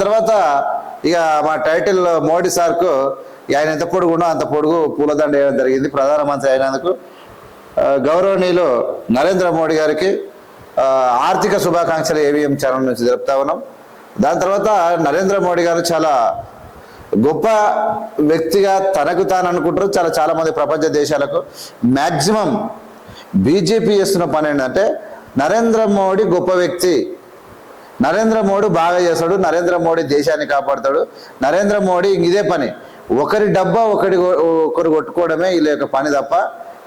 తర్వాత ఇక మా టైటిల్ మోడీ సార్కు ఆయన ఎంత పొడుగుండో అంత పొడుగు పూలదండ వేయడం జరిగింది ప్రధానమంత్రి అయినందుకు. గౌరవనీయులు నరేంద్ర మోడీ గారికి ఆర్థిక శుభాకాంక్షలు ఏవిఎం ఛానల్ నుంచి జరుపుతా ఉన్నాం. దాని తర్వాత నరేంద్ర మోడీ గారు చాలా గొప్ప వ్యక్తిగా తనకు తాను అనుకుంటారు. చాలా చాలా మంది ప్రపంచ దేశాలకు మ్యాక్సిమం బీజేపీ చేస్తున్న పని ఏంటంటే నరేంద్ర మోడీ గొప్ప వ్యక్తి నరేంద్ర మోడీ బాగా చేస్తాడు నరేంద్ర మోడీ దేశాన్ని కాపాడతాడు. నరేంద్ర మోడీ ఇదే పని. ఒకరి డబ్బా ఒకరి ఒకరు కొట్టుకోవడమే వీళ్ళ యొక్క పని తప్ప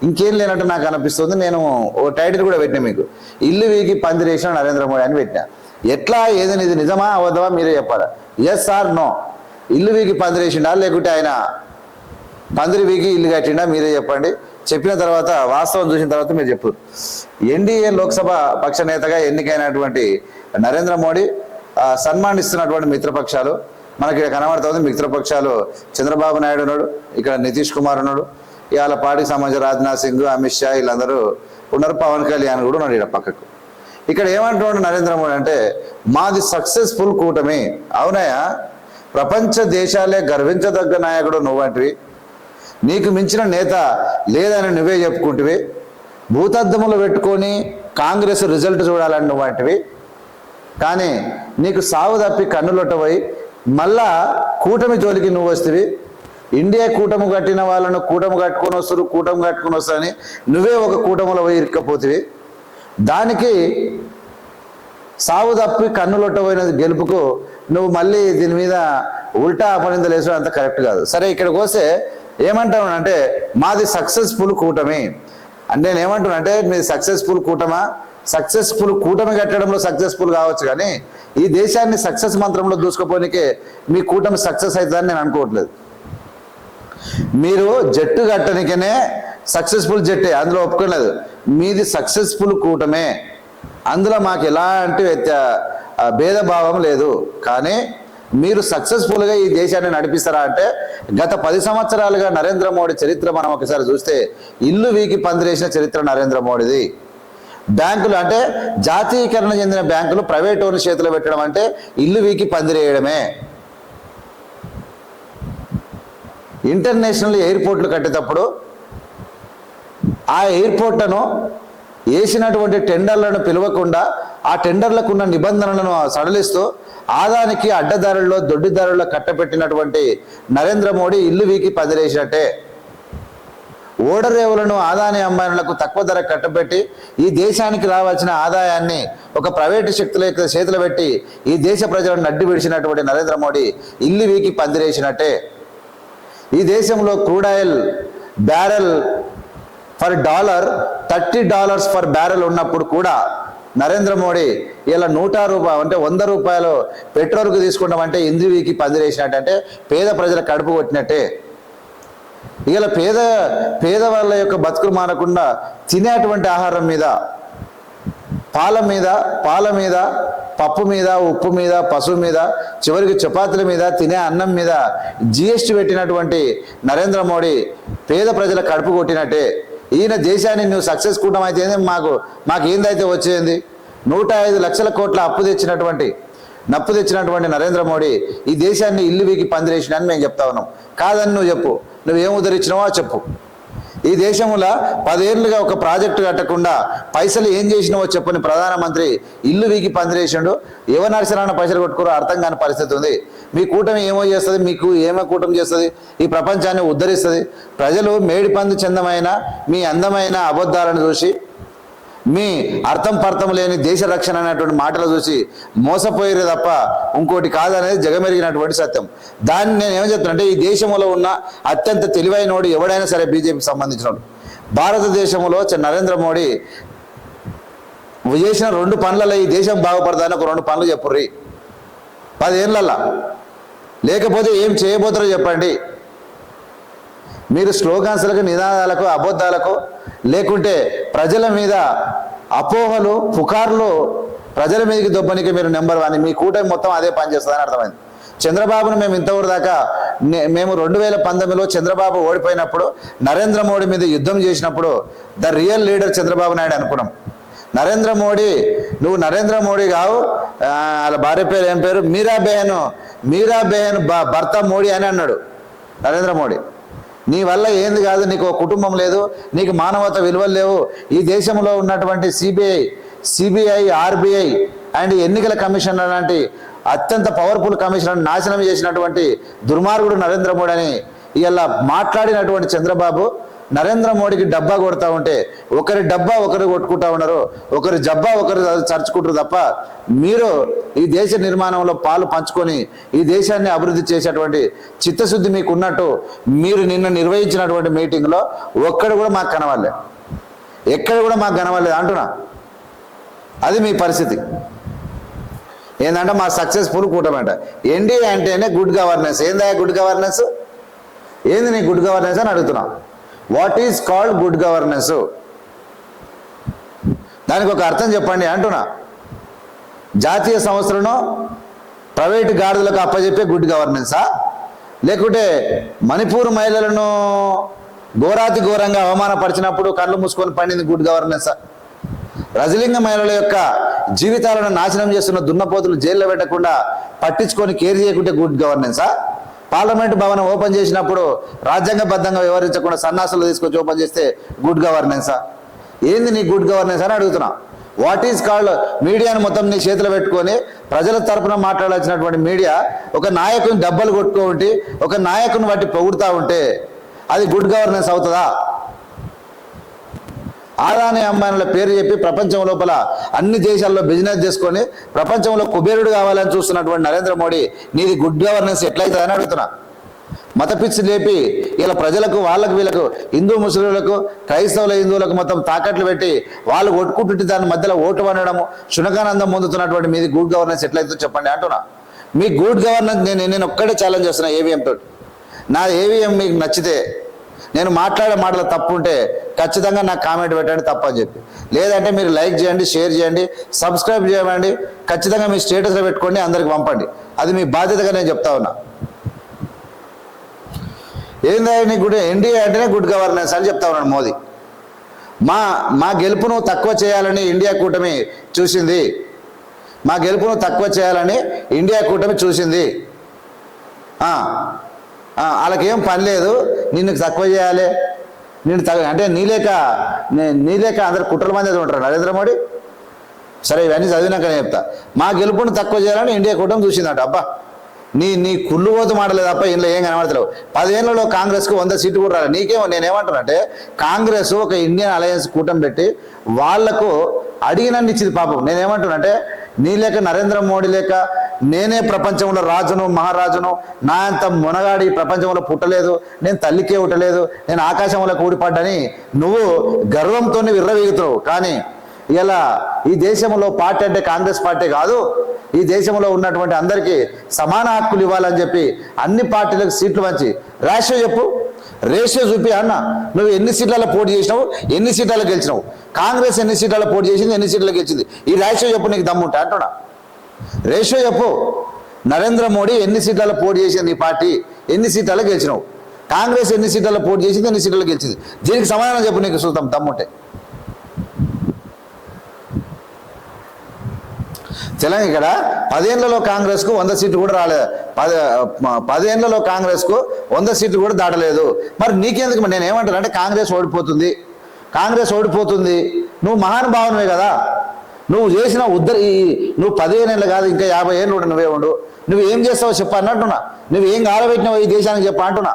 ఇంకేం లేనట్టు నాకు అనిపిస్తుంది. నేను ఓ టైటిల్ కూడా పెట్టిన మీకు. ఇల్లు వీకి పందిరేసిన నరేంద్ర మోడీ అని పెట్టిన. ఎట్లా ఏదైనా ఇది నిజమా అవద్దమా మీరే చెప్పాలా. ఎస్ ఆర్ నో ఇల్లు వీకి పందిరేసిండా లేకుంటే ఆయన పందిరి వీకి ఇల్లు కట్టిండా? మీరే చెప్పండి. చెప్పిన తర్వాత వాస్తవం చూసిన తర్వాత మీరు చెప్పు. ఎన్డీఏ లోక్సభ పక్ష నేతగా ఎన్నికైనటువంటి నరేంద్ర మోడీ సన్మానిస్తున్నటువంటి మిత్రపక్షాలు మనకి ఇక్కడ కనబడుతుంది మిత్రపక్షాలు చంద్రబాబు నాయుడు ఉన్నాడు ఇక్కడ నితీష్ కుమార్ ఉన్నాడు ఇవాళ పార్టీకి సంబంధించిన రాజ్నాథ్ సింగ్ అమిత్ షా వీళ్ళందరూ ఉన్నారు పవన్ కళ్యాణ్ కూడా ఉన్నాడు ఇక్కడ పక్కకు. ఇక్కడ ఏమంటున్నాడు నరేంద్ర మోడీ అంటే మాది సక్సెస్ఫుల్ కూటమి అవునాయా? ప్రపంచ దేశాలే గర్వించదగ్గ నాయకుడు నువ్వంటివి నీకు మించిన నేత లేదని నువ్వే చెప్పుకుంటువి. భూతద్దములు పెట్టుకొని కాంగ్రెస్ రిజల్ట్ చూడాలని వంటివి కానీ నీకు సావు తప్పి కన్నులొట్టబోయి మళ్ళా కూటమి జోలికి నువ్వు వస్తేవి. ఇండియా కూటమి కట్టిన వాళ్ళను కూటమి కట్టుకొని వస్తారు కూటమి కట్టుకొని వస్తారని నువ్వే ఒక కూటమిలో పోయి ఇరుక్కపోతివి. దానికి సావు తప్పి కన్నులొట్టబోయిన గెలుపుకు నువ్వు మళ్ళీ దీని మీద ఉల్టా అపనిందలు వేసడం అంత కరెక్ట్ కాదు. సరే ఇక్కడికి వస్తే ఏమంటాను అంటే మాది సక్సెస్ఫుల్ కూటమి. అంటే నేను ఏమంటున్నా అంటే మీది సక్సెస్ఫుల్ కూటమా? సక్సెస్ఫుల్ కూటమి కట్టడంలో సక్సెస్ఫుల్ కావచ్చు కానీ ఈ దేశాన్ని సక్సెస్ మంత్రంలో దూసుకుపోనికే మీ కూటమి సక్సెస్ అవుతుందని నేను అనుకోవట్లేదు. మీరు జట్టు కట్టనికనే సక్సెస్ఫుల్ జట్టే అందులో ఒప్పుకోలేదు మీది సక్సెస్ఫుల్ కూటమే. అందులో మాకు ఎలాంటి వ్యత్యా భేదభావం లేదు. కానీ మీరు సక్సెస్ఫుల్గా ఈ దేశాన్ని నడిపిస్తారా అంటే గత పది సంవత్సరాలుగా నరేంద్ర మోడీ చరిత్ర మనం ఒకసారి చూస్తే ఇల్లు వీకి పందిరేసిన చరిత్ర నరేంద్ర మోడీది. బ్యాంకులు అంటే జాతీయకరణ చెందిన బ్యాంకులు ప్రైవేట్ ఓన్ చేతిలో పెట్టడం అంటే ఇల్లు వీకి పందిరేయడమే ఇంటర్నేషనల్ ఎయిర్పోర్ట్లు కట్టేటప్పుడు ఆ ఎయిర్పోర్ట్లను వేసినటువంటి టెండర్లను పిలవకుండా ఆ టెండర్లకు ఉన్న నిబంధనలను సడలిస్తూ ఆదానికి అడ్డదారుల్లో దొడ్డిదారుల్లో కట్టపెట్టినటువంటి నరేంద్ర మోడీ ఇల్లు వీకి పదిలేసినట్టే. ఓడరేవులను ఆదాని అమ్మాయిలకు తక్కువ ధర కట్టబెట్టి ఈ దేశానికి రావాల్సిన ఆదాయాన్ని ఒక ప్రైవేటు శక్తుల యొక్క చేతులు పెట్టి ఈ దేశ ప్రజలను అడ్డు విడిచినటువంటి నరేంద్ర మోడీ ఇల్లు వీకి పందిరేసినట్టే ఈ దేశంలో crude oil barrel per dollar thirty dollars per barrel ఉన్నప్పుడు కూడా నరేంద్ర మోడీ ఇలా నూట రూపాయలు అంటే వంద రూపాయలు పెట్రోల్కి తీసుకుంటామంటే ఇంద్రివికి పందిరేసినట్టు పేద ప్రజల కడుపు కొట్టినట్టే. ఇలా పేద పేదవాళ్ళ యొక్క బతుకులు మానకుండా తినేటువంటి ఆహారం మీద పాల మీద పాల మీద పప్పు మీద ఉప్పు మీద పసుపు మీద చివరికి చపాతీల మీద తినే అన్నం మీద జిఎస్టీ పెట్టినటువంటి నరేంద్ర మోడీ పేద ప్రజల కడుపు కొట్టినట్టే. ఈయన దేశాన్ని నువ్వు సక్సెస్ కూటం అయితే మాకు మాకు ఏందైతే వచ్చేది? నూట ఐదు లక్షల కోట్ల అప్పు తెచ్చినటువంటి నప్పు తెచ్చినటువంటి నరేంద్ర మోడీ ఈ దేశాన్ని ఇల్లు వీకి పందిరేసినని మేము చెప్తా ఉన్నాం. కాదని నువ్వు చెప్పు. నువ్వేం ఉదరించినావో చెప్పు. ఈ దేశంలో పదేళ్ళుగా ఒక ప్రాజెక్టు కట్టకుండా పైసలు ఏం చేసినావో చెప్పని ప్రధానమంత్రి ఇల్లు వీగి పందిరేసిండు. యువ నరసరాన పైసలు కొట్టుకోరో అర్థం కాని పరిస్థితి ఉంది. మీ కూటమి ఏమో చేస్తుంది మీకు ఏమో కూటమి చేస్తుంది ఈ ప్రపంచాన్ని ఉద్ధరిస్తుంది. ప్రజలు మేడి పంది చందమైన మీ అందమైన అబద్ధాలను చూసి మీ అర్థం పర్థం లేని దేశ రక్షణ అనేటువంటి మాటలు చూసి మోసపోయారు తప్ప ఇంకోటి కాదనేది జగమెరిగినటువంటి సత్యం. దాన్ని నేను ఏం చెప్తానంటే ఈ దేశంలో ఉన్న అత్యంత తెలివైనోడు ఎవడైనా సరే బీజేపీకి సంబంధించినోడు. భారతదేశంలో నరేంద్ర మోడీ చేసిన రెండు పనులలో ఈ దేశం బాగుపడదని ఒక రెండు పనులు చెప్పుర్రి. పదేళ్ళల్లా లేకపోతే ఏం చేయబోతారో చెప్పండి. మీరు స్లోగాన్స్లకు నినాదాలకు అబద్ధాలకు లేకుంటే ప్రజల మీద అపోహలు పుకార్లు ప్రజల మీదకి దొబ్బనికి మీరు నెంబర్ వన్. మీ కూటమి మొత్తం అదే పనిచేస్తుందని అర్థమైంది. చంద్రబాబును మేము ఇంతవరకు దాకా మేము రెండు వేల పంతొమ్మిదిలో చంద్రబాబు ఓడిపోయినప్పుడు నరేంద్ర మోడీ మీద యుద్ధం చేసినప్పుడు the real leader Chandrababu Naidu అనుకున్నాం. నరేంద్ర మోడీ నువ్వు నరేంద్ర మోడీ కావు వాళ్ళ భార్య పేరు ఏం పేరు? మీరా బెహన్ మీరా బెహన్ భర్త మోడీ అని అన్నాడు నరేంద్ర మోడీ. నీ వల్ల ఏంది కాదు నీకు కుటుంబం లేదు నీకు మానవత విలువలు లేవు. ఈ దేశంలో ఉన్నటువంటి సిబిఐ సిబిఐ ఆర్బిఐ అండ్ ఎన్నికల కమిషన్ లాంటి అత్యంత పవర్ఫుల్ కమిషన్ నాశనం చేసినటువంటి దుర్మార్గుడు నరేంద్ర మోడీ అని ఇలా మాట్లాడినటువంటి చంద్రబాబు నరేంద్ర మోడీకి డబ్బా కొడతా ఉంటే ఒకరి డబ్బా ఒకరు కొట్టుకుంటా ఉన్నారు. ఒకరి జబ్బా ఒకరు చర్చుకుంటారు తప్ప మీరు ఈ దేశ నిర్మాణంలో పాలు పంచుకొని ఈ దేశాన్ని అభివృద్ధి చేసేటువంటి చిత్తశుద్ధి మీకు ఉన్నట్టు మీరు నిన్న నిర్వహించినటువంటి మీటింగ్లో ఒక్కడు కూడా మాకు కనవాలే ఎక్కడ కూడా మాకు కనవాలేదు అంటున్నా. అది మీ పరిస్థితి. ఏంటంటే మా సక్సెస్ఫుల్ కూటమంట. ఎన్డీఏ అంటేనే గుడ్ గవర్నెన్స్. ఏందా గుడ్ గవర్నెన్స్? ఏంది నీ గుడ్ గవర్నెన్స్ అని అడుగుతున్నా. What is called good governance దానికి ఒక అర్థం చెప్పండి అంటున్నా. జాతీయ సంస్థలను ప్రైవేటు గాడిదలకు అప్పచెప్పే గుడ్ గవర్నెన్సా లేకుంటే మణిపూర్ మహిళలను ఘోరాతి ఘోరంగా అవమానపరిచినప్పుడు కళ్ళు మూసుకొని పండింది గుడ్ గవర్నెన్సా రజలింగ మహిళల యొక్క జీవితాలను నాశనం చేస్తున్న దున్నపోతులు జైల్లో పెట్టకుండా పట్టించుకొని కేర్ చేయకుంటే గుడ్ గవర్నెన్సా పార్లమెంట్ భవనం ఓపెన్ చేసినప్పుడు రాజ్యాంగబద్ధంగా వ్యవహరించకుండా సన్నాసులు తీసుకొచ్చి ఓపెన్ చేస్తే గుడ్ గవర్నెన్సా ఏంది నీ గుడ్ గవర్నెన్స్ అని అడుగుతున్నా. వాట్ ఈజ్ కాల్డ్ మీడియాను మొత్తం నీ చేతిలో పెట్టుకొని ప్రజల తరపున మాట్లాడాల్సినటువంటి మీడియా ఒక నాయకుని దెబ్బలు కొట్టుకో ఉంటే ఒక నాయకుని వాటి పొగుడుతూ ఉంటే అది గుడ్ గవర్నెన్స్ అవుతుందా? ఆదాని అంబానీల పేరు చెప్పి ప్రపంచం లోపల అన్ని దేశాల్లో బిజినెస్ చేసుకొని ప్రపంచంలో కుబేరుడు కావాలని చూస్తున్నటువంటి నరేంద్ర మోడీ నీది గుడ్ గవర్నెన్స్ ఎట్లయితుందని అడుగుతున్నా. మత పిచ్చి లేపి ఇలా ప్రజలకు వాళ్ళకు వీళ్ళకు హిందూ ముస్లింలకు క్రైస్తవుల హిందువులకు మొత్తం తాకట్లు పెట్టి వాళ్ళు కొట్టుకుంటుంటే దాని మధ్యలో ఓటు అనడము శునకానందం పొందుతున్నటువంటి మీది గుడ్ గవర్నెన్స్ ఎట్లయితే చెప్పండి అంటున్నా. మీ గుడ్ గవర్నెన్స్ నేను నేను ఒక్కడే ఛాలెంజ్ చేస్తున్నా ఏవిఎం తోటి. నా ఏవిఎం మీకు నచ్చితే నేను మాట్లాడే మాటలు తప్పు ఉంటే ఖచ్చితంగా నాకు కామెంట్ పెట్టండి తప్పని అని చెప్పి. లేదంటే మీరు లైక్ చేయండి షేర్ చేయండి సబ్స్క్రైబ్ చేయండి ఖచ్చితంగా మీ స్టేటస్లో పెట్టుకోండి అందరికి పంపండి. అది మీ బాధ్యతగా నేను చెప్తా ఉన్నా. ఏందని గుడ్? ఎన్డీఏ అంటేనే గుడ్ గవర్నెన్స్ అని చెప్తా ఉన్నాడు మోదీ. మా మా గెలుపును తక్కువ చేయాలని ఇండియా కూటమి చూసింది. మా గెలుపును తక్కువ చేయాలని ఇండియా కూటమి చూసింది. వాళ్ళకేం పని లేదు. నిన్ను తక్కువ చేయాలి. నిన్ను తగ్గ అంటే నీలేక నీ- నీలేక అందరు కుట్రల మంది అది ఉంటారు. నరేంద్ర మోడీ? సరే ఇవన్నీ చదివినాక నేను చెప్తా. మా గెలుపును తక్కువ చేయాలని ఇండియా కూటమి చూసిందట. అబ్బా నీ నీ కుళ్ళు పోతు మాటలేదు తప్ప ఇంట్లో ఏం కనబడతలేవు. పదిహేనులలో కాంగ్రెస్కు వంద సీట్లు కూడా రాలేదు నీకేమో నేనేమంటానంటే కాంగ్రెస్ ఒక ఇండియన్ అలయన్స్ కూటమి పెట్టి వాళ్ళకు అడిగినన్ని ఇచ్చింది పాపం. నేనేమంటానంటే నీ లేక నరేంద్ర మోడీ లేక నేనే ప్రపంచంలో రాజును మహారాజును నా అంత మునగాడి ప్రపంచంలో పుట్టలేదు నేను తల్లికే ఉట్టలేదు నేను ఆకాశంలో కూడిపడ్డని నువ్వు గర్వంతో విర్రవీగుతావు కానీ ఇలా ఈ దేశంలో పార్టీ అంటే కాంగ్రెస్ పార్టీ కాదు ఈ దేశంలో ఉన్నటువంటి అందరికీ సమాన హక్కులు ఇవ్వాలని చెప్పి అన్ని పార్టీలకు సీట్లు మంచి రేషియో చెప్పు రేషియో చూపి అన్న నువ్వు ఎన్ని సీట్లలో పోటీ చేసినావు ఎన్ని సీట్లలో గెలిచినావు? కాంగ్రెస్ ఎన్ని సీట్లలో పోటీ చేసింది ఎన్ని సీట్లలో గెలిచింది? ఈ రేషియో చెప్పు నీకు దమ్ముంటా అంటున్నా. రేషియో చెప్పు. నరేంద్ర మోడీ ఎన్ని సీట్లలో పోటీ చేసింది నీ పార్టీ? ఎన్ని సీట్లలో గెలిచినావు? కాంగ్రెస్ ఎన్ని సీట్లలో పోటీ చేసింది ఎన్ని సీట్లలో గెలిచింది? దీనికి సమాధానం చెప్పు నీకు చూద్దాం తమ్ముంటే. తెలంగాణ ఇక్కడ పదేళ్ళలో కాంగ్రెస్కు వంద సీట్లు కూడా రాలేదు పద పదేళ్ళలో కాంగ్రెస్కు వంద సీట్లు కూడా దాటలేదు. మరి నీకెందుకు మరి? నేను ఏమంటాను అంటే కాంగ్రెస్ ఓడిపోతుంది. కాంగ్రెస్ ఓడిపోతుంది. నువ్వు మహానుభావనమే కదా. నువ్వు చేసిన ఉద్దర ఈ నువ్వు పదిహేను ఏళ్ళు కాదు ఇంకా యాభై ఏళ్ళు ఉండు నువ్వే ఉండు. నువ్వు ఏం చేస్తావో చెప్పు అన్నట్టున్నా. నువ్వు ఏం ఆరబెట్టినావు ఈ దేశానికి చెప్పు అంటున్నా.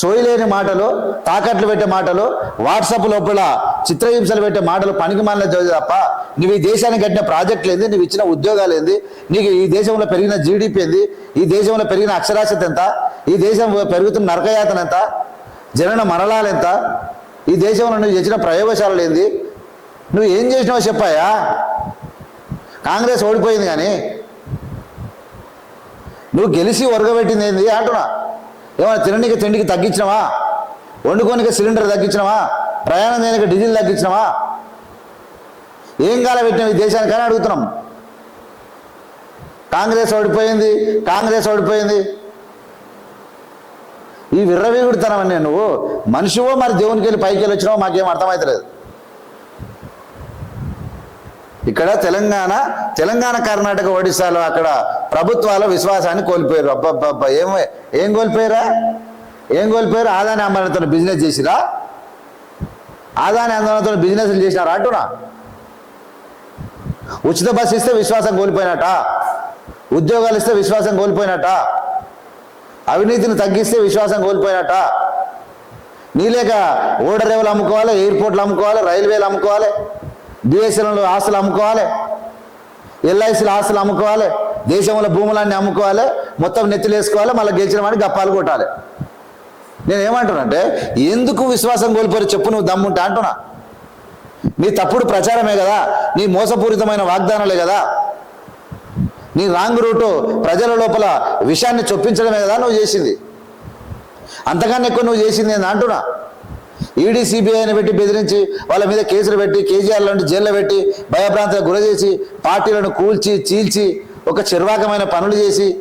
సోయలేని మాటలు తాకట్లు పెట్టే మాటలు వాట్సాప్ లోపల చిత్రహింసలు పెట్టే మాటలు పనికి మాలిన తప్ప నువ్వు ఈ దేశానికి కట్టిన ప్రాజెక్టులు ఏంది నువ్వు ఇచ్చిన ఉద్యోగాలు ఏంది నీకు ఈ దేశంలో పెరిగిన జీడిపి ఏంది ఈ దేశంలో పెరిగిన అక్షరాస్యత ఎంత ఈ దేశం పెరుగుతున్న నరకయాతన ఎంత జనన మరణాలు ఎంత ఈ దేశంలో నువ్వు చేసిన ప్రయోగశాలలు ఏంది నువ్వు ఏం చేసినావో చెప్పాయా? కాంగ్రెస్ ఓడిపోయింది కానీ. నువ్వు గెలిచి ఒరగబెట్టింది ఏంది అంటున్నా. ఏమైనా తినడానికి తిండికి తగ్గించినవా? వండుకోనికి సిలిండర్ తగ్గించినవా? ప్రయాణం చేయడానికి డీజిల్ తగ్గించినవా? ఏం కాలబెట్టినావు ఈ దేశానికి అడుగుతున్నాం. కాంగ్రెస్ ఓడిపోయింది కాంగ్రెస్ ఓడిపోయింది. ఈ విర్రవీగుడితనం నేను నువ్వు. మనిషివో మరి దేవునికి వెళ్ళి పైకి వెళ్ళి వచ్చినావో మాకేం అర్థమవుతలేదు ఇక్కడ తెలంగాణ తెలంగాణ కర్ణాటక ఒడిశాలో అక్కడ ప్రభుత్వాల విశ్వాసాన్ని కోల్పోయారు. అబ్బబ్బబ్బా ఏం ఏం కోల్పోయారా? ఏం కోల్పోయారు? ఆదాని అంబానీతో బిజినెస్ చేసిరా? ఆదాని అంబానీతో బిజినెస్లు చేసినారా అంటున్నా? ఉచిత బస్సు ఇస్తే విశ్వాసం కోల్పోయినట ఉద్యోగాలు ఇస్తే విశ్వాసం కోల్పోయినట అవినీతిని తగ్గిస్తే విశ్వాసం కోల్పోయినట నీలేక ఓడరేవులు అమ్ముకోవాలి? ఎయిర్పోర్ట్లు అమ్ముకోవాలి? రైల్వేలు అమ్ముకోవాలి? బిఎస్ఎన్ఎల్ ఆస్తులు అమ్ముకోవాలి. ఎల్ఐసీల ఆస్తులు అమ్ముకోవాలి. దేశంలో భూములన్నీ అమ్ముకోవాలి. మొత్తం నెత్తిలేసుకోవాలి మళ్ళీ గెలిచిన వాడిని గప్పాలు కొట్టాలి. నేను ఏమంటున్నానంటే ఎందుకు విశ్వాసం కోల్పోరు చెప్పు నువ్వు దమ్ముంటే అంటున్నా. నీ తప్పుడు ప్రచారమే కదా. నీ మోసపూరితమైన వాగ్దానాలే కదా. నీ రాంగ్ రూటు ప్రజల లోపల విషయాన్ని చొప్పించడమే కదా నువ్వు చేసింది. అంతకన్నా ఎక్కువ నువ్వు చేసింది ఏంది అంటున్నా. ఈడీ సిబిఐని పెట్టి బెదిరించి వాళ్ళ మీద కేసులు పెట్టి కేజీఆర్ లాంటి జైల్లో పెట్టి భయభ్రాంతులకు గురచేసి పార్టీలను కూల్చి చీల్చి ఒక చిర్వాకమైన పనులు చేసి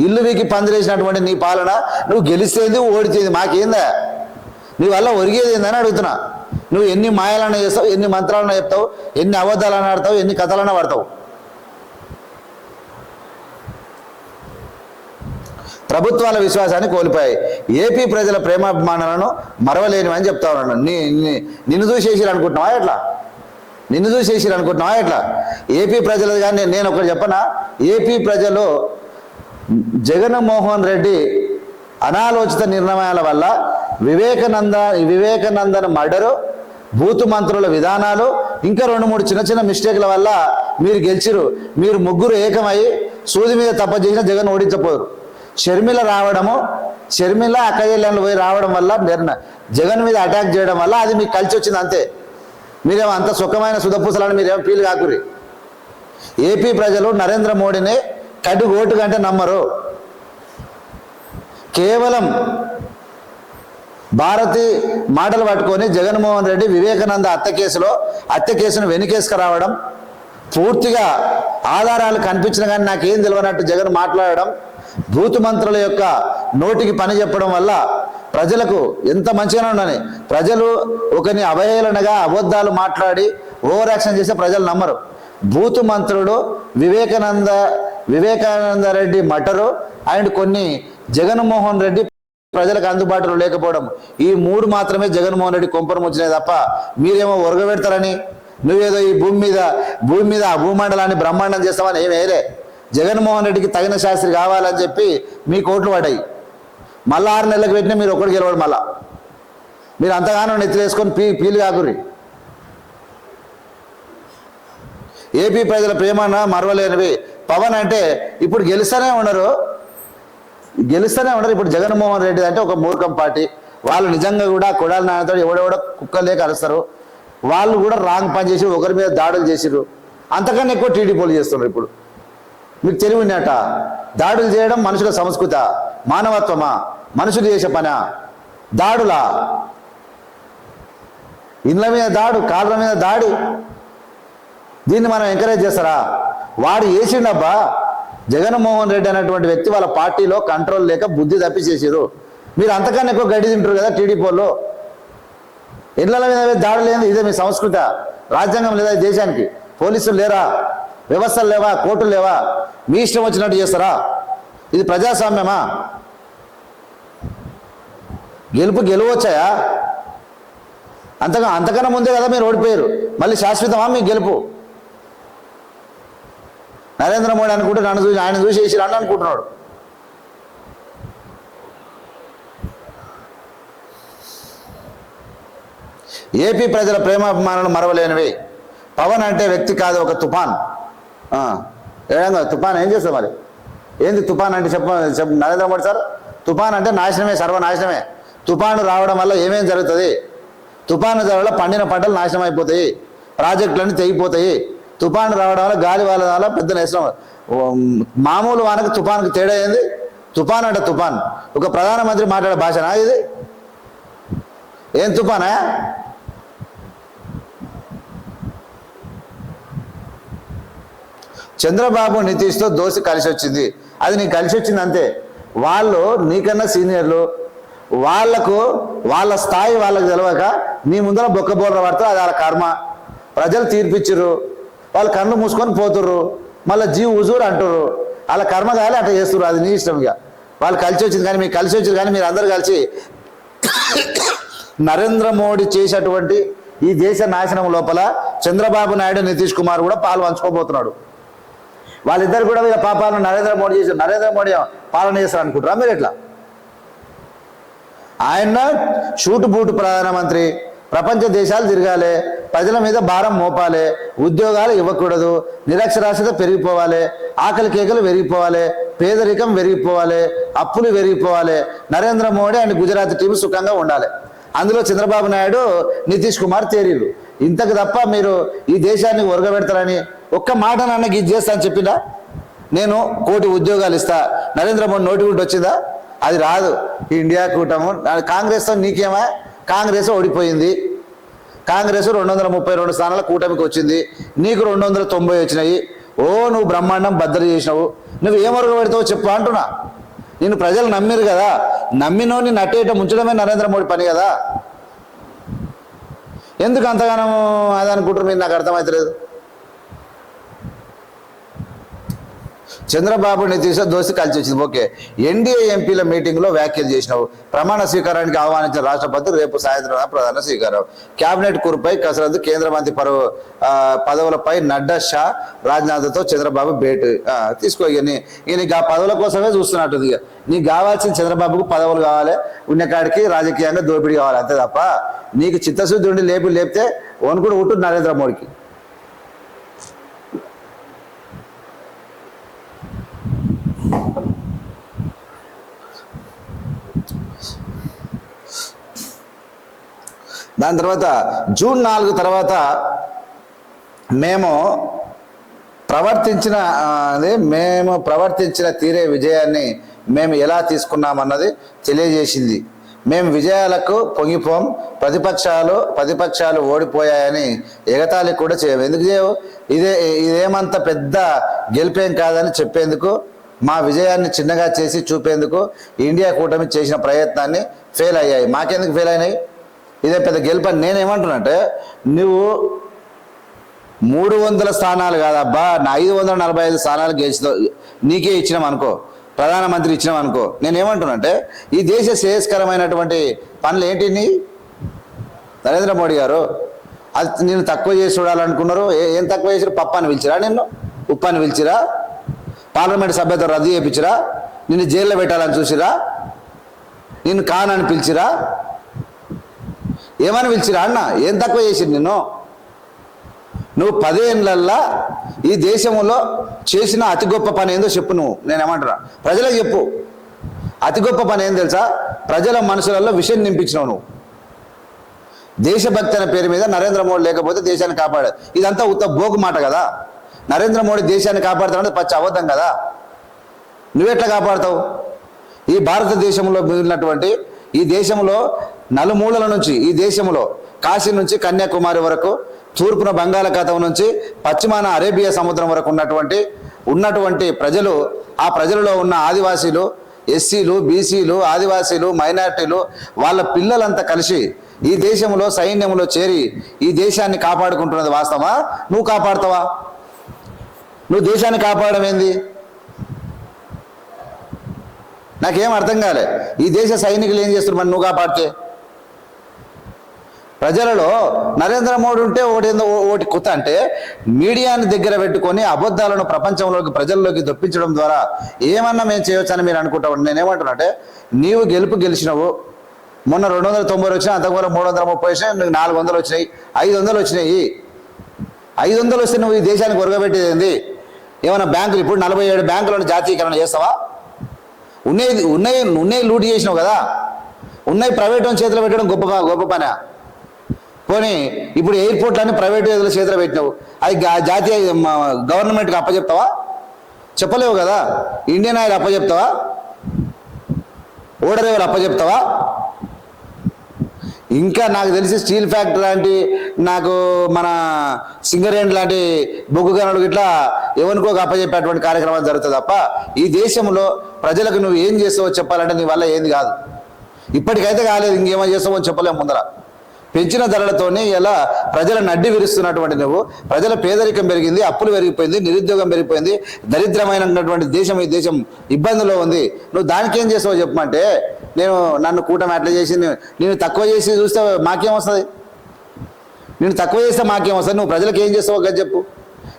ఇల్లు వీకి పందిరేసినటువంటి నీ పాలన నువ్వు గెలిస్తేంది ఓడిచేది మాకేందా? నీ వల్ల ఒరిగేది ఏందని అడుగుతున్నా. నువ్వు ఎన్ని మాయాలన్నా చేస్తావు ఎన్ని మంత్రాలన్నా చెప్తావు ఎన్ని అబద్ధాలన్నా ఆడతావు ఎన్ని కథలన్నా పడతావు. ప్రభుత్వాల విశ్వాసాన్ని కోల్పోయాయి. ఏపీ ప్రజల ప్రేమాభిమానాలను మరవలేనివని చెప్తా ఉన్నాను నీ నిన్ను చూసేసి అనుకుంటున్నావా ఎట్లా? నిన్ను చూసేసి అనుకుంటున్నావా ఎట్లా? ఏపీ ప్రజలు కానీ నేను- ఒకటి చెప్పనా? ఏపీ ప్రజలు జగన్మోహన్ రెడ్డి అనాలోచిత నిర్ణయాల వల్ల వివేకానంద వివేకానందన మర్డరు బూతు మంత్రుల విధానాలు ఇంకా రెండు మూడు చిన్న చిన్న మిస్టేక్ల వల్ల మీరు గెలిచిరు. మీరు ముగ్గురు ఏకమై సూది మీద తప్ప చేసిన జగన్ ఓడించపోరు. షర్మిల రావడము షర్మిల అక్కజల్యాలు పోయి రావడం వల్ల జగన్ మీద అటాక్ చేయడం వల్ల అది మీకు కలిసి వచ్చింది అంతే. మీరేమో అంత సుఖమైన సుధపూసలని మీరేమో ఫీల్ కాకురి. ఏపీ ప్రజలు నరేంద్ర మోడీని కడు ఓటు కంటే నమ్మరు. కేవలం భారతి మాటలు పట్టుకొని జగన్మోహన్ రెడ్డి వివేకానంద హత్య కేసులో హత్య కేసును వెనుకేసుకురావడం పూర్తిగా ఆధారాలు కనిపించిన కానీ నాకేం తెలియనట్టు జగన్ మాట్లాడడం భూతు మంత్రుల యొక్క నోటికి పని చెప్పడం వల్ల ప్రజలకు ఎంత మంచిగానే ఉండని ప్రజలు ఒకరిని అవహేళనగా అబద్ధాలు మాట్లాడి ఓవర్ యాక్షన్ చేస్తే ప్రజలు నమ్మరు. భూతు మంత్రుడు వివేకానంద వివేకానంద రెడ్డి మటరు అండ్ కొన్ని జగన్మోహన్ రెడ్డి ప్రజలకు అందుబాటులో లేకపోవడం. ఈ మూడు మాత్రమే జగన్మోహన్ రెడ్డి కొంపరం వచ్చినాయి తప్ప మీరేమో ఒరగబెడతారని నువ్వేదో ఈ భూమి మీద భూమి మీద ఆ భూమండలాన్ని బ్రహ్మాండం చేస్తామని ఏం వేయలే. జగన్మోహన్ రెడ్డికి తగిన శాస్త్రి కావాలని చెప్పి మీ కోట్లు పడ్డాయి. మళ్ళీ ఆరు నెలలకు పెట్టినా మీరు ఒక్కడికి గెలవడు మళ్ళా. మీరు అంతగానో నెత్తిలేసుకొని పీ పీలు కాకురి ఏపీ ప్రజల ప్రేమన మరవలేనివి. పవన్ అంటే ఇప్పుడు గెలుస్తూనే ఉండరు. గెలుస్తూనే ఉండరు. ఇప్పుడు జగన్మోహన్ రెడ్డి అంటే ఒక మూర్ఖం పార్టీ. వాళ్ళు నిజంగా కూడా కొడాలి నాయనతో ఎవడెవడో కుక్కలు లేక అరుస్తారు. వాళ్ళు కూడా రాంగ్ పని చేసి ఒకరి మీద దాడులు చేసిరు అంతకన్నా ఎక్కువ టీడీపీలు చేస్తున్నారు ఇప్పుడు. మీకు తెలివినట దాడులు చేయడం మనుషుల సంస్కృత మానవత్వమా? మనుషులు చేసే పన? దాడులా? ఇండ్ల మీద దాడు కాళ్ళ మీద దాడి. దీన్ని మనం ఎంకరేజ్ చేస్తారా? వాడు వేసిండబ్బా జగన్మోహన్ రెడ్డి అనేటువంటి వ్యక్తి వాళ్ళ పార్టీలో కంట్రోల్ లేక బుద్ధి తప్పిచేసిరు మీరు అంతకన్నా ఎక్కువ గడ్డి తింటారు కదా టీడీపీ వాళ్ళు. మీద దాడు లేదు ఇదే మీ సంస్కృత. రాజ్యాంగం లేదా దేశానికి? పోలీసులు లేరా? వ్యవస్థలు లేవా? కోర్టులు లేవా? మీ ఇష్టం వచ్చినట్టు చేస్తారా? ఇది ప్రజాస్వామ్యమా? గెలుపు గెలవచ్చాయా? అంతగా అంతకన్నా ముందే కదా మీరు ఓడిపోయారు. మళ్ళీ శాశ్వతమా మీ గెలుపు? నరేంద్ర మోడీ అనుకుంటే నన్ను చూసి ఆయన చూసి వేసి రండి అనుకుంటున్నాడు. ఏపీ ప్రజల ప్రేమాభిమానాలు మరవలేనివి. పవన్ అంటే వ్యక్తి కాదు ఒక తుఫాన్. ఏడంగా తుఫాన్ ఏం చేస్తాం మరి? ఏంది తుఫాన్ అంటే చెప్ప చెప్ప నరేంద్ర మోడీ సార్? తుఫాన్ అంటే నాశనమే సర్వనాశనమే. తుఫాను రావడం వల్ల ఏమేం జరుగుతుంది? తుఫాను వల్ల పండిన పంటలు నాశనం అయిపోతాయి ప్రాజెక్టులన్నీ తెగిపోతాయి. తుఫాను రావడం వల్ల గాలి వాళ్ళ వల్ల పెద్ద నష్టం మామూలు వానకు తుఫాన్కి తేడా ఏంది? తుఫాన్ అంటే తుఫాన్. ఒక ప్రధానమంత్రి మాట్లాడే భాషనా ఇది? ఏం తుఫానా? చంద్రబాబు నితీష్తో దోసి కలిసి వచ్చింది అది నీకు కలిసి వచ్చింది అంతే. వాళ్ళు నీకన్నా సీనియర్లు. వాళ్ళకు వాళ్ళ స్థాయి వాళ్ళకి తెలవక నీ ముందర బొక్కబోర్ర పడతారు అది వాళ్ళ కర్మ. ప్రజలు తీర్పిచ్చిర్రు. వాళ్ళు కళ్ళు మూసుకొని పోతుర్రు. మళ్ళీ జీ హుజూర్ అంటుర్రు. వాళ్ళ కర్మ కాలే అట్లా చేస్తుర్రు. అది నీ ఇష్టం ఇక. వాళ్ళు కలిసి వచ్చింది కానీ మీకు కలిసి వచ్చింది కానీ మీరు అందరు కలిసి నరేంద్ర మోడీ చేసేటువంటి ఈ దేశ నాశనం లోపల చంద్రబాబు నాయుడు నితీష్ కుమార్ కూడా పాలు పంచుకోబోతున్నాడు. వాళ్ళిద్దరు కూడా వీళ్ళ పాపాలను నరేంద్ర మోడీ చేసి నరేంద్ర మోడీ పాలన చేస్తారు అనుకుంటారా మీరు ఎట్లా? ఆయన షూటు బూటు ప్రధానమంత్రి ప్రపంచ దేశాలు తిరగాలి ప్రజల మీద భారం మోపాలి ఉద్యోగాలు ఇవ్వకూడదు నిరక్షరాస్యత పెరిగిపోవాలి ఆకలి కేకలు పెరిగిపోవాలి పేదరికం పెరిగిపోవాలి అప్పులు పెరిగిపోవాలి. నరేంద్ర మోడీ అండ్ గుజరాత్ టీం సుఖంగా ఉండాలి. అందులో చంద్రబాబు నాయుడు నితీష్ కుమార్ తేరీలు ఇంతకు తప్ప మీరు ఈ దేశాన్ని ఒరగబెడతారని ఒక్క మాట నాన్న ఇది చేస్తా అని చెప్పిందా నేను కోటి ఉద్యోగాలు ఇస్తా. నరేంద్ర మోడీ నోటిఫికేట్ వచ్చిందా? అది రాదు. ఈ ఇండియా కూటము కాంగ్రెస్తో నీకేమా? కాంగ్రెస్ ఓడిపోయింది. కాంగ్రెస్ రెండు వందల ముప్పై రెండు స్థానాల కూటమికి వచ్చింది. నీకు రెండు వందల తొంభై వచ్చినాయి. ఓ నువ్వు బ్రహ్మాండం బద్దలు చేసినావు. నువ్వు ఏం వరకు పెడతావో చెప్పు అంటున్నా. నేను ప్రజలు నమ్మిరు కదా. నమ్మినోని నట్టేట ముంచడమే నరేంద్ర మోడీ పని కదా. ఎందుకు అంతగానో అది అనుకుంటారు మీరు నాకు అర్థమవుతలేదు చంద్రబాబుని తీసే దోసి కలిసి వచ్చింది. ఓకే. ఎన్డీఏ ఎంపీల మీటింగ్లో వ్యాఖ్యలు చేసినావు. ప్రమాణ స్వీకారానికి ఆహ్వానించిన రాష్ట్రపతి రేపు సాయంత్రం ప్రధాన స్వీకారం. కేబినెట్ కూర్పై కసరత్తు కేంద్ర మంత్రి పరు పదవులపై నడ్డా షా రాజ్నాథ్తో చంద్రబాబు భేటీ తీసుకో ఇక నీ నీకు ఆ పదవుల కోసమే చూస్తున్నట్టుంది ఇక నీకు కావాల్సిన చంద్రబాబుకు పదవులు కావాలి. ఉన్నకాడికి రాజకీయంగా దోపిడీ కావాలి. అంతే తప్ప నీకు చిత్తశుద్ధి ఉండి లేపి లేపితే వణుకుడు ఉంటుంది నరేంద్ర మోడీకి. దాని తర్వాత జూన్ నాలుగు తర్వాత మేము ప్రవర్తించిన అదే మేము ప్రవర్తించిన తీరే విజయాన్ని మేము ఎలా తీసుకున్నామన్నది తెలియజేసింది. మేము విజయాలకు పొంగిపోం ప్రతిపక్షాలు ప్రతిపక్షాలు ఓడిపోయాయని ఎగతాళి కూడా చేయము ఎందుకు చేయవు? ఇదే ఇదేమంత పెద్ద గెలిపేం కాదని చెప్పేందుకు మా విజయాన్ని చిన్నగా చేసి చూపేందుకు ఇండియా కూటమి చేసిన ప్రయత్నాన్ని ఫెయిల్ అయ్యాయి. మాకెందుకు ఫెయిల్ అయినాయి? ఇదే పెద్ద గెలుపు అని నేనేమంటున్నానంటే నువ్వు మూడు వందల స్థానాలు కాదబ్బా నా ఐదు వందల నలభై ఐదు స్థానాలు గెలిచిన నీకే ఇచ్చినాం అనుకో ప్రధానమంత్రి ఇచ్చినాం అనుకో. నేను ఈ దేశ శ్రేయస్కరమైనటువంటి పనులు ఏంటి నరేంద్ర మోడీ గారు అది నేను తక్కువ చేసి చూడాలనుకున్నారు ఏ- ఏం తక్కువ చేసారు పప్పు అని పిలిచిరా నిన్ను? ఉప్పు అని పిలిచిరా? పార్లమెంట్ సభ్యత రద్దు చేయించిరా? నిన్ను జైల్లో పెట్టాలని చూసిరా? నిన్ను కానని పిలిచిరా? ఏమని పిలిచిరా అన్న? ఏం తక్కువ చేసి నిన్ను? నువ్వు పదేళ్ళల్లా ఈ దేశంలో చేసిన అతి గొప్ప పని ఏందో చెప్పు నువ్వు. నేను ఏమంటున్నా ప్రజలకు చెప్పు. అతి గొప్ప పని ఏం తెలుసా? ప్రజల మనసులలో విషయం నింపించినావు నువ్వు. దేశభక్తి అనే పేరు మీద నరేంద్ర మోడీ లేకపోతే దేశాన్ని కాపాడారు ఇదంతా ఉత్త బోగు మాట కదా. నరేంద్ర మోడీ దేశాన్ని కాపాడుతానంటే పచ్చి అబద్ధం కదా. నువ్వెట్లా కాపాడుతావు? ఈ భారతదేశంలో మిగిలినటువంటి ఈ దేశంలో నలుమూలల నుంచి ఈ దేశంలో కాశీ నుంచి కన్యాకుమారి వరకు తూర్పున బంగాళాఖాతం నుంచి పశ్చిమాన అరేబియా సముద్రం వరకు ఉన్నటువంటి ఉన్నటువంటి ప్రజలు ఆ ప్రజలలో ఉన్న ఆదివాసీలు ఎస్సీలు బీసీలు ఆదివాసీలు మైనార్టీలు వాళ్ళ పిల్లలంతా కలిసి ఈ దేశంలో సైన్యంలో చేరి ఈ దేశాన్ని కాపాడుకుంటున్నది వాస్తవా నువ్వు కాపాడుతావా? నువ్వు దేశాన్ని కాపాడడం ఏంది? నాకేం అర్థం కాలే. ఈ దేశ సైనికులు ఏం చేస్తున్నారు? మరి నువ్వు కాపాడితే? ప్రజలలో నరేంద్ర మోడీ ఉంటే ఒకటి ఏందో ఒకటి కొత్త అంటే మీడియాని దగ్గర పెట్టుకొని అబద్ధాలను ప్రపంచంలోకి ప్రజల్లోకి దొప్పించడం ద్వారా ఏమన్నా మేము చేయొచ్చని మీరు అనుకుంటాం నేనేమంటున్నా అంటే నీవు గెలుపు గెలిచినవు. మొన్న రెండు వందల తొంభై వచ్చినాయి అంతకుముందు మూడు వందల ముప్పై వచ్చినాయి నీకు నాలుగు వందలు వచ్చినాయి ఐదు వందలు వచ్చినాయి. ఐదు వందలు వస్తే నువ్వు ఈ దేశానికి ఒరగబెట్టేది ఏంది? ఏమైనా బ్యాంకులు ఇప్పుడు నలభై ఏడు బ్యాంకులను జాతీయకరణ చేస్తావా? ఉన్నాయి ఉన్నాయి ఉన్నాయి లూట్ చేసినావు కదా. ఉన్నాయి ప్రైవేట్ చేతిలో పెట్టడం గొప్ప గొప్ప పనా. పోనీ ఇప్పుడు ఎయిర్పోర్ట్లన్నీ ప్రైవేట్ ఏదో చేతిలో పెట్టినావు. అది జాతీయ గవర్నమెంట్కి అప్పచెప్తావా చెప్పలేవు కదా. ఇండియన్ ఆయిల్ అప్పచెప్తావా ఓడరేవులు అప్పచెప్తావా ఇంకా నాకు తెలిసి స్టీల్ ఫ్యాక్టరీ లాంటి నాకు మన సింగరేణి లాంటి బొగ్గు గనులు ఇట్లా ఎవరికో అప్పచెప్పేటువంటి కార్యక్రమాలు జరుగుతుంది తప్ప ఈ దేశంలో ప్రజలకు నువ్వు ఏం చేస్తావో చెప్పాలంటే నీ వల్ల ఏంది కాదు. ఇప్పటికైతే కాలేదు ఇంకేమో చేస్తావో చెప్పలేము ముందర. పెంచిన ధరలతోనే ఇలా ప్రజల నడ్డి విరుస్తున్నటువంటి నువ్వు. ప్రజల పేదరికం పెరిగింది అప్పులు పెరిగిపోయింది నిరుద్యోగం పెరిగిపోయింది. దరిద్రమైనటువంటి దేశం ఈ దేశం ఇబ్బందిలో ఉంది. నువ్వు దానికి ఏం చేసావు చెప్పమంటే నేను నన్ను కూటమి అట్లా చేసి నేను- తక్కువ చేసి చూస్తే మాకేం వస్తుంది? నేను తక్కువ చేస్తే మాకేం వస్తుంది? నువ్వు ప్రజలకు ఏం చేస్తావు కదా చెప్పు.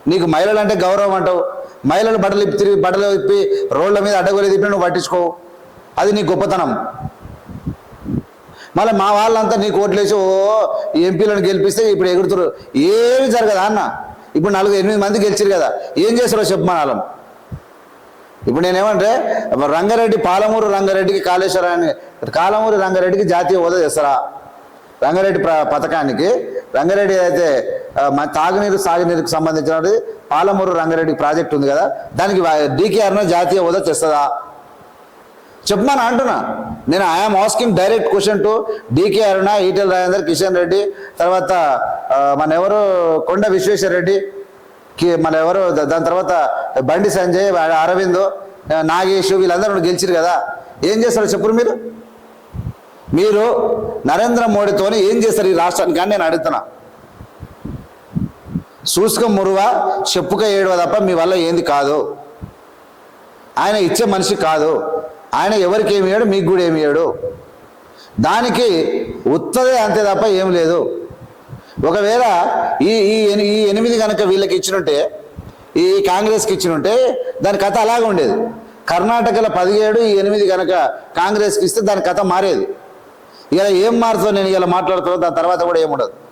నీకు మహిళలు అంటే గౌరవం అంటావు. మహిళలు బట్టలు ఇప్పి తిరిగి బట్టలు ఇప్పి రోడ్ల మీద అడ్డగోలు తిప్పి నువ్వు పట్టించుకోవు. అది నీ గొప్పతనం. మళ్ళీ మా వాళ్ళంతా నీకు ఓట్లేసి ఓ ఎంపీలను గెలిపిస్తే ఇప్పుడు ఎగురుతురు. ఏమి జరగదా అన్న? ఇప్పుడు నాలుగు ఎనిమిది మంది గెలిచారు కదా. ఏం చేస్తారో చెప్పమనాలం. ఇప్పుడు నేనేమంటే రంగారెడ్డి పాలమూరు రంగారెడ్డికి కాళేశ్వరాన్ని కాలమూరు రంగారెడ్డికి జాతీయ హోదా చేస్తారా? రంగారెడ్డి పథకానికి. రంగారెడ్డి అయితే మన తాగునీరు సాగునీరుకు సంబంధించిన పాలమూరు రంగారెడ్డి ప్రాజెక్ట్ ఉంది కదా. దానికి డీకేఆర్న జాతీయ హోదా తెస్తుందా చెప్పమని అంటున్నా. నేను I'm asking direct question to DK Aruna Etela Rajender Kishan Reddy తర్వాత మన ఎవరు కొండ విశ్వేశ్వర రెడ్డి మన ఎవరు దాని తర్వాత బండి సంజయ్ అరవింద్ నాగేష్ వీళ్ళందరూ గెలిచిరు కదా. ఏం చేస్తారు చెప్పురు మీరు? మీరు నరేంద్ర మోడీతోనే ఏం చేస్తారు ఈ రాష్ట్రానికి కానీ నేను అడుగుతున్నా. చూసుక మురువ చెప్పుక ఏడవ తప్ప మీ వల్ల ఏంది కాదు. ఆయన ఇచ్చే మనిషి కాదు. ఆయన ఎవరికి ఏమి ఇయ్యాడు? మీకు కూడా ఏమి ఇయ్యాడు? దానికి ఉత్తదే అంతే తప్ప ఏం లేదు. ఒకవేళ ఈ ఈ ఎని- ఈ ఎనిమిది కనుక వీళ్ళకి ఇచ్చినుంటే ఈ కాంగ్రెస్కి ఇచ్చినుంటే దాని కథ అలాగే ఉండేది. కర్ణాటకలో పదిహేడు ఈ ఎనిమిది కనుక కాంగ్రెస్కి ఇస్తే దాని కథ మారేది. ఇలా ఏం మారుతుందో నేను ఇలా మాట్లాడుతున్నా దాని తర్వాత కూడా ఏముండదు